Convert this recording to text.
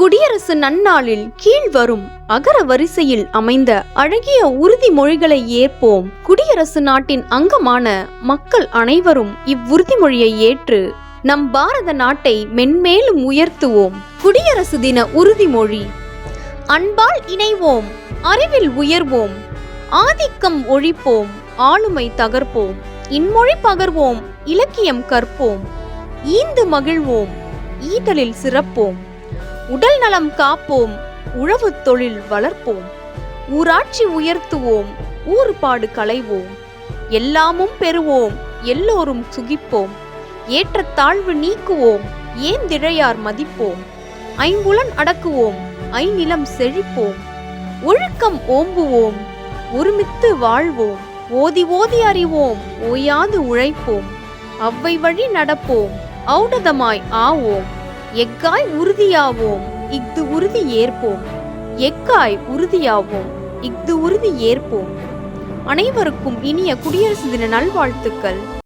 குடியரசு நன்னாளில் கீழ்வரும் அகர வரிசையில் அமைந்த அழகிய உறுதிமொழிகளை ஏற்போம். குடியரசு நாட்டின் அங்கமான மக்கள் அனைவரும் இவ்வுறுதிமொழியை ஏற்று நம் பாரத நாட்டை மென்மேலும் உயர்த்துவோம். குடியரசு தின உறுதிமொழி. அன்பால் இணைவோம். அறிவில் உயர்வோம். ஆதிக்கம் ஒழிப்போம். ஆளுமை தகர்ப்போம். இன்மொழி பகர்வோம். இலக்கியம் கற்போம். ஈந்து மகிழ்வோம். ஈதலில் சிறப்போம். உடல் நலம் காப்போம் உழவு தொழில் வளர்ப்போம். ஊராட்சி உயர்த்துவோம் ஊறுபாடு களைவோம். எல்லாமும் பெறுவோம் எல்லோரும் சுகிப்போம். ஏற்றத்தாழ்வு நீக்குவோம் ஏந்திழையார் மதிப்போம். ஐம்புலன் அடக்குவோம் ஐநிலம் செழிப்போம். ஒழுக்கம் ஓம்புவோம் ஒருமித்து வாழ்வோம். ஓதி ஓதி அறிவோம் ஓயாது உழைப்போம். அவ்வை வழி நடப்போம் ஔடதமாய் ஆவோம். எக்காய் உறுதியாவோம்? இஃது உறுதி ஏற்போம். எக்காய் உறுதியாவோம்? இஃது உறுதி ஏற்போம். அனைவருக்கும் இனிய குடியரசு தின நல்வாழ்த்துக்கள்.